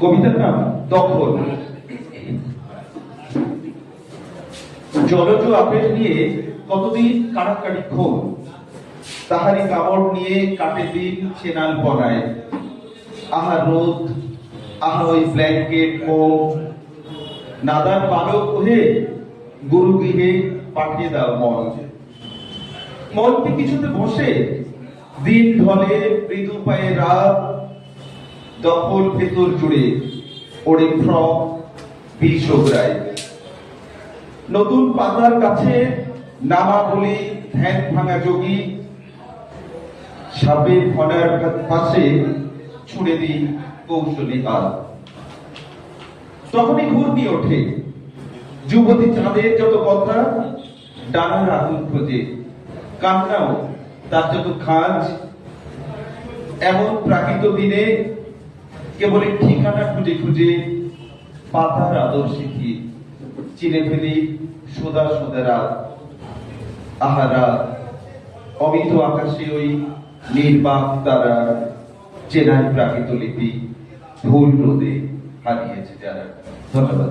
কবিতার নাম দখল। জলজ আপেল নিয়ে কতদিন কাটাকাটি খোল তাহারি নিয়ে কাটে দিন পড়ায় রোদ, আহা ওই ব্ল্যাঙ্কেট ও নাদার পালক হয়ে পাঠিয়ে দাও মন মনটি কিছুতে বসে, দিন ঢলে মৃদু পায়ে রাত দখল ভেতর জুড়ে ফ্রক বিষ নতুন পাতার কাছে নামা বলি ধ্যান ভাঙা যোগী সাপের ফনার পাশে ছুড়ে দিই কৌশলী হাত তখনই ঘূর্ণি ওঠে। যুবতী চাঁদের যত কথা ডানার আগুন খোঁজে। কান্নাও তার যত খাঁজ। এমন প্রাকৃত দিনে কেবল ঠিকানা খুঁজে খুঁজে পাতার আদর শিখি, চিনে ফেলি সোদা সোদা রাত আহারা অমিত আকাশে ওই নির্বাক তারা চেনাই প্রাকৃত লিপি ভুল রোদে হারিয়েছে যারা। ধন্যবাদ।